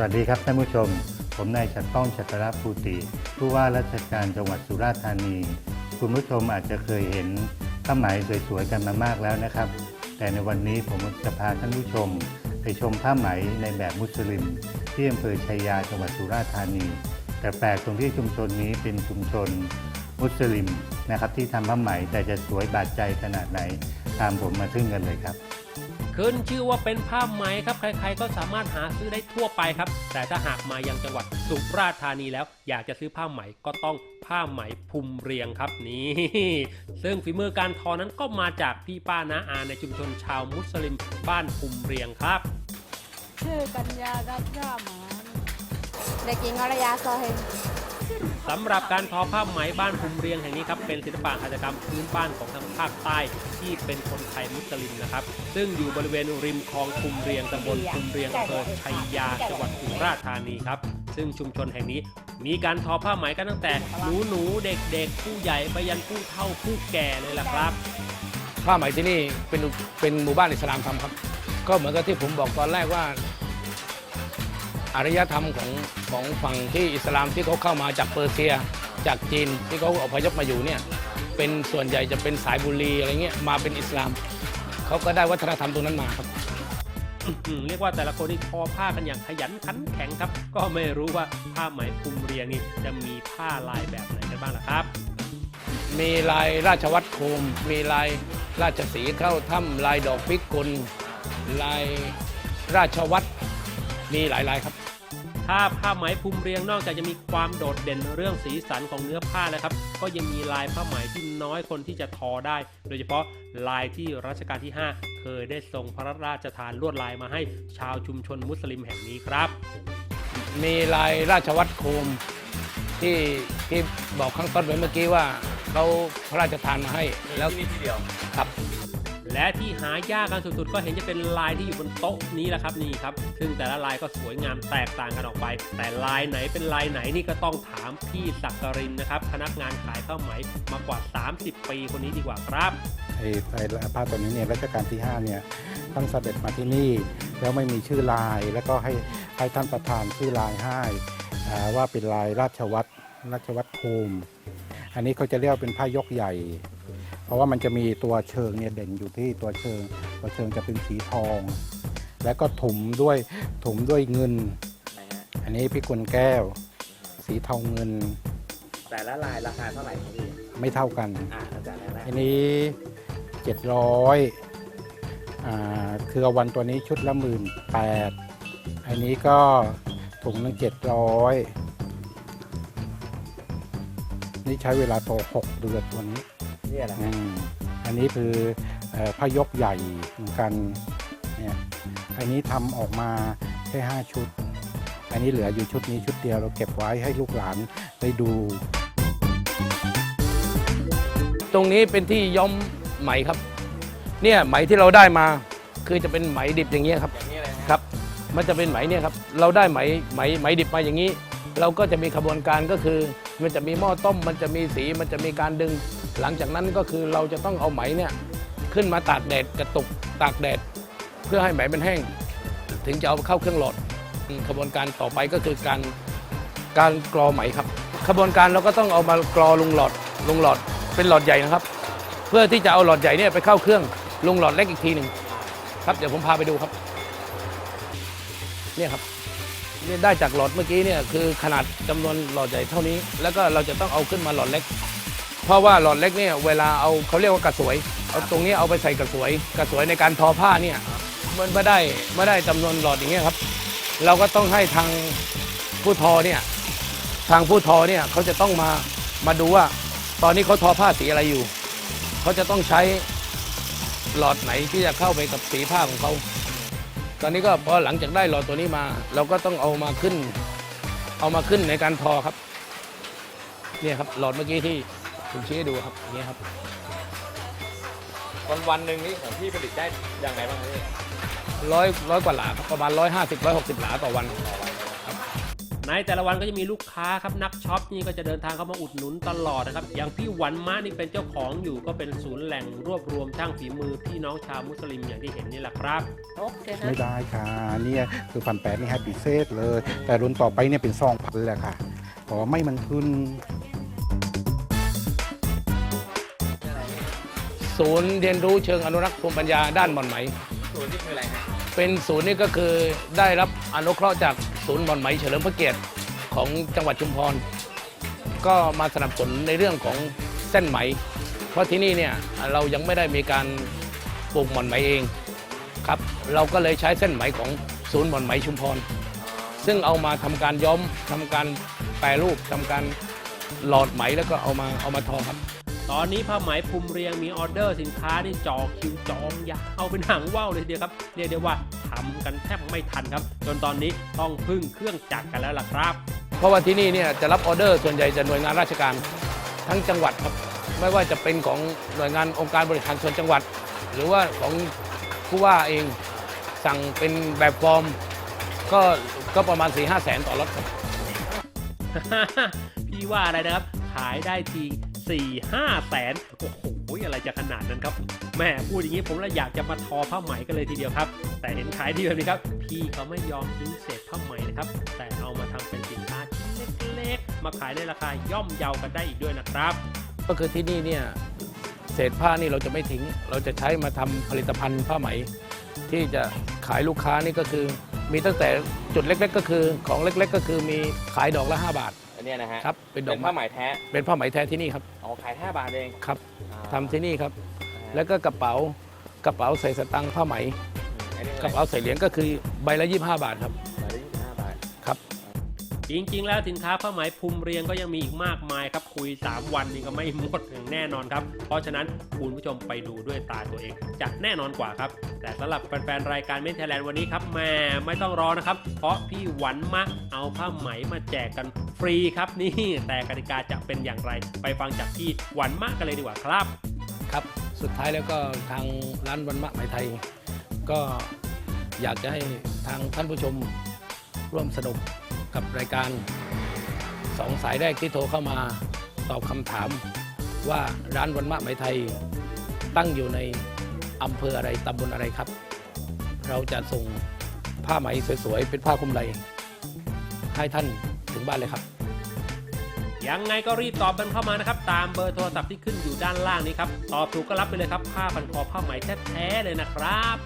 สวัสดีครับท่านผู้ชม ผมนายชัดต้องชัตรภูติ ผู้ว่าราชการจังหวัดสุราษฎร์ธานี คุณผู้ชมอาจจะเคยเห็นผ้าไหมสวยๆกันมามากแล้วนะครับ แต่ในวันนี้ผมจะพาท่านผู้ชม ไปชมผ้าไหมในแบบมุสลิม ที่อำเภอชัยยาจังหวัดสุราษฎร์ธานี แต่แปลกตรงที่ชุมชนนี้เป็นชุมชนมุสลิมนะครับที่ทำผ้าไหมแต่จะสวยบาดใจขนาดไหน ตามผมมาทึ่งกันเลยครับ ขึ้นชื่อว่าเป็นผ้าไหมครับใครๆก็สามารถหาซื้อได้ทั่วไปครับ แต่ถ้าหากมายังจังหวัดสุราษฎร์ธานีแล้ว อยากจะซื้อผ้าไหมก็ต้องผ้าไหมภูมิเรียงครับนี่ซึ่งฝีมือการทอนั้นก็มาจากพี่ป้านาอาในชุมชนชาวมุสลิมบ้านภูมิเรียงครับชื่อกัญญารับร่าหมานเด็กหญิงอรยาซอเฮง สำหรับการทอผ้าไหมบ้านภูมิเรียงแห่งนี้ครับเป็นศิลปะหัตถกรรมพื้นบ้านของทางภาคใต้ที่เป็นคนไทยมุสลิมนะครับ ซึ่งอยู่บริเวณริมคลองภูมิเรียงตำบลภูมิเรียงอำเภอชัยยาจังหวัดสุราษฎร์ธานีครับซึ่งชุมชนแห่งนี้มีการทอผ้าไหมกันตั้งแต่หนูหนูๆเด็กๆ ผู้ใหญ่ไปยันผู้เฒ่าผู้แก่เลยล่ะครับผ้าไหมที่นี่เป็นเป็นหมู่บ้านอิสลามทำครับ ก็เหมือนกับที่ผมบอกตอนแรกว่า อารยธรรมของของฝั่งที่อิสลามที่เขาเข้ามาจากเปอร์เซีย จากจีนที่เขาอพยพมาอยู่เนี่ยเป็นส่วนใหญ่จะเป็นสายบุรีอะไรเงี้ยมาเป็นอิสลามเขาก็ได้วัฒนธรรมตรงนั้นมาครับอืมเรียกว่าแต่ละคนที่ทอผ้ากันอย่างขยันขันแข็งครับ ก็ไม่รู้ว่าผ้าไหมภูมิเรียงนี่จะมีผ้าลายแบบไหนกันบ้างล่ะครับ มีลายราชวัตรโคม มีลายราชสีห์เข้าถ้ำลายดอกพิกุลลายราชวัตร มีหลายลายครับถ้าผ้าไหมภูมิเรียงนอกจากจะมีความโดดเด่นเรื่องสีสันของเนื้อผ้าแล้วครับ ก็ยังมีลายผ้าไหมที่น้อยคนที่จะทอได้ โดยเฉพาะลายที่รัชกาลที่ 5 เคยได้ทรงพระราชทานลวดลายมาให้ชาวชุมชนมุสลิมแห่งนี้ครับ มีลายราชวัตรโคมที่ที่บอกข้างต้นไว้เมื่อกี้ว่าเขาพระราชทานมาให้แล้วที่เดียวครับ และที่หายากกันสุดๆ ก็เห็นจะเป็นลายที่อยู่บนโต๊ะนี้แหละครับนี่ครับ ซึ่งแต่ละลายก็สวยงามแตกต่างกันออกไป แต่ลายไหนเป็นลายไหนนี่ก็ต้องถามพี่สักกรินนะครับพนักงานขายผ้าไหมมากว่า 30 ปีคนนี้ดีกว่าครับไอ้ไอ้ผ้าตัวนี้เนี่ยรัชกาลที่5เนี่ยท่านเสด็จมาที่นี่แล้วไม่มีชื่อลาย แล้วก็ให้ให้ท่านประธานชื่อลายให้ว่าเป็นลายราชวัตรราชวัตรภูมิ อันนี้เขาจะเรียกเป็นผ้ายกใหญ่ เพราะว่ามันจะมีตัวเชิงเนี่ยเด่นอยู่ที่ตัวเชิง ตัวเชิงจะเป็นสีทอง แล้วก็ถุมด้วยถุมด้วยเงินอันนี้พิกุลแก้ว สีทองเงินแต่ละลายราคาเท่าไหร่ครับพี่ไม่เท่ากัน อ่าอาจารย์แรกอันนี้ 700อ่าคือเอาวันตัวนี้ชุดละหมื่นแปดอันนี้ก็ถุงหนึงเจ็ดร้อยนี่ใช้เวลาโตหกเดือนตัวนี้ เนี่ยนะอืมอันนี้คือเอ่อผ้ายกใหญ่เหมือนกันเนี่ยอันนี้ทำออกมาแค่ห้าชุด อันนี้เหลืออยู่ชุดนี้ชุดเดียวเราเก็บไว้ให้ลูกหลานได้ดู ตรงนี้เป็นที่ย้อมไหมครับ เนี่ยไหมที่เราได้มา คือจะเป็นไหมดิบอย่างเงี้ยครับอย่างนี้เลยนะครับ มันจะเป็นไหมเนี่ยครับ เราได้ไหมไหมไหมดิบมาอย่างนี้ เราก็จะมีขบวนการก็คือ มันจะมีหม้อต้ม มันจะมีสีมันจะมีการดึง หลังจากนั้นก็คือเราจะต้องเอาไหมเนี่ยขึ้นมาตากแดดกระตุกตากแดด เพื่อให้ไหมมันแห้ง ถึงจะเอาเข้าเครื่องหลอดขบวนการต่อไปก็คือการการกรอไหมครับขบวนการเราก็ต้องเอามากรอลงหลอดลงหลอดเป็นหลอดใหญ่นะครับ เพื่อที่จะเอาหลอดใหญ่เนี่ยไปเข้าเครื่องลงหลอดเล็กอีกทีหนึ่งครับเดี๋ยวผมพาไปดูครับเนี่ยครับ เนี่ยได้จากหลอดเมื่อกี้เนี่ยคือขนาดจำนวนหลอดใหญ่เท่านี้ แล้วก็เราจะต้องเอาขึ้นมาหลอดเล็ก เพราะว่าหลอดเล็กเนี่ยเวลาเอาเขาเรียกว่ากระสวยเอาตรงนี้เอาไปใส่กระสวย กระสวยในการทอผ้าเนี่ยมันไม่ได้ไม่ได้จำนวนหลอดอย่างเงี้ยครับ เราก็ต้องให้ทางผู้ทอเนี่ยทางผู้ทอเนี่ยเขาจะต้องมามาดูว่า ตอนนี้เขาทอผ้าสีอะไรอยู่เขาจะต้องใช้หลอดไหนที่จะเข้าไปกับสีผ้าของเขา ตอนนี้ก็พอหลังจากได้หลอดตัวนี้มา เราก็ต้องเอามาขึ้น เอามาขึ้นในการทอครับ เนี่ยครับหลอดเมื่อกี้ที่ผมชี้ให้ดูครับอย่างเนี่ยครับ วันวันหนึ่งนี่ของพี่ผลิตได้ยังไงบ้างครับพี่ร้อยร้อยกว่าหลาครับประมาณร้อยห้าสิบร้อยหกสิบหลาต่อวัน ในแต่ละวันก็จะมีลูกค้าครับนักช็อปนี่ก็จะเดินทางเข้ามาอุดหนุนตลอดนะครับ อย่างพี่หวันมะนี่เป็นเจ้าของอยู่ก็เป็นศูนย์แหล่งรวบรวมช่างฝีมือพี่น้องชาวมุสลิมอย่างที่เห็นนี่แหละครับไม่ได้ค่ะเนี่ยคือพันแปดนี่ให้พิเศษเลย แต่รุ่นต่อไปเนี่ยเป็นซองพันแหละค่ะเพราะว่าไม่มันขึ้นศูนย์เรียนรู้เชิงอนุรักษ์ภูมิปัญญาด้านหม่อนไหม ศูนย์นี่คืออะไรฮะเป็นศูนย์นี่ก็คือได้รับอนุเคราะห์จาก ศูนย์หม่อนไหมเฉลิมพระเกียรติของจังหวัดชุมพร ก็มาสนับสนุนในเรื่องของเส้นไหม เพราะที่นี่เนี่ยเรายังไม่ได้มีการปลูกหม่อนไหมเองครับเราก็เลยใช้เส้นไหมของศูนย์หม่อนไหมชุมพร ซึ่งเอามาทำการย้อมทำการแปรรูปทำการหลอดไหมแล้วก็เอามาเอามาทอครับ ตอนนี้ผ้าไหมพรมเรียงมีออเดอร์สินค้านี่จอคิวจองยาวเป็นหางว่าวเลยทีเดียวครับเรียกได้ว่าทำกันแทบไม่ทันครับ จนตอนนี้ต้องพึ่งเครื่องจักรกันแล้วล่ะครับ เพราะว่าที่นี่เนี่ยจะรับออเดอร์ส่วนใหญ่จะหน่วยงานราชการทั้งจังหวัดครับไม่ว่าจะเป็นของหน่วยงานองค์การบริหารส่วนจังหวัด หรือว่าของผู้ว่าเองสั่งเป็นแบบฟอร์ม ก็ก็ประมาณ4 5แสนต่อรถครับพี่ว่าอะไรนะครับ ขายได้ที 4 5แสนโอ้โหอะไรจะขนาดนั้นครับแม่พูดอย่างนี้ผมเลยอยากจะมาทอผ้าไหมกันเลยทีเดียวครับ แต่เห็นขายดีแบบนี้ครับ พี่เขาไม่ยอมทิ้งเศษผ้าไหมนะครับ แต่เอามาทำเป็นสินค้าชิ้นเล็กๆมาขายในราคาย่อมเยากันได้อีกด้วยนะครับ ก็คือที่นี่เนี่ยเศษผ้านี่เราจะไม่ทิ้ง เราจะใช้มาทำผลิตภัณฑ์ผ้าไหม ที่จะขายลูกค้านี่ก็คือ มีตั้งแต่จุดเล็ก ๆ ก็คือของเล็ก ๆ ก็คือมีขายดอกละ 5 บาท อันเนี้ยนะฮะครับเป็นดอเป็กนผ้าไหมแท้เป็นผ้าไหมแท้ที่นี่ครับอ๋อขาย 5 บาทเองครับอ่าทำที่นี่ครับแล้วก็กระเป๋ากระเป๋าใส่สตังค์ผ้าไหมอันนี้กระเป๋าใส่เหรียญก็คือใบละ 25 บาทครับใบละ25บาทครับ จริง ๆ แล้วสินค้าผ้าไหมพรมเรียงก็ยังมีอีกมากมายครับคุย 3 วันนี้ก็ไม่หมดอย่างแน่นอนครับ เพราะฉะนั้นคุณผู้ชมไปดูด้วยตาตัวเองจะแน่นอนกว่าครับ แต่สำหรับแฟนๆรายการเมนเทแลนด์วันนี้ครับแม่ไม่ต้องรอนะครับ เพราะพี่หวันมะเอาผ้าไหมมาแจกกันฟรีครับนี่แต่กติกาจะเป็นอย่างไร ไปฟังจากพี่หวันมะกันเลยดีกว่าครับ ครับสุดท้ายแล้วก็ทางร้านวันมะไหมไทย ก็อยากจะให้ทางท่านผู้ชมร่วมสนุก กับรายการสองสายแรกที่โทรเข้ามาตอบคำถามว่าร้านวันมะไหมไทยตั้งอยู่ในอำเภออะไรตำบลอะไรครับ เราจะส่งผ้าไหมสวยๆ เป็นผ้าคลุมไหล่ให้ท่านถึงบ้านเลยครับ ยังไงก็รีบตอบกันเข้ามานะครับ ตามเบอร์โทรศัพท์ที่ขึ้นอยู่ด้านล่างนี้ครับ ตอบถูกก็รับไปเลยครับ ผ้าพันคอผ้าไหมแท้ๆเลยนะครับ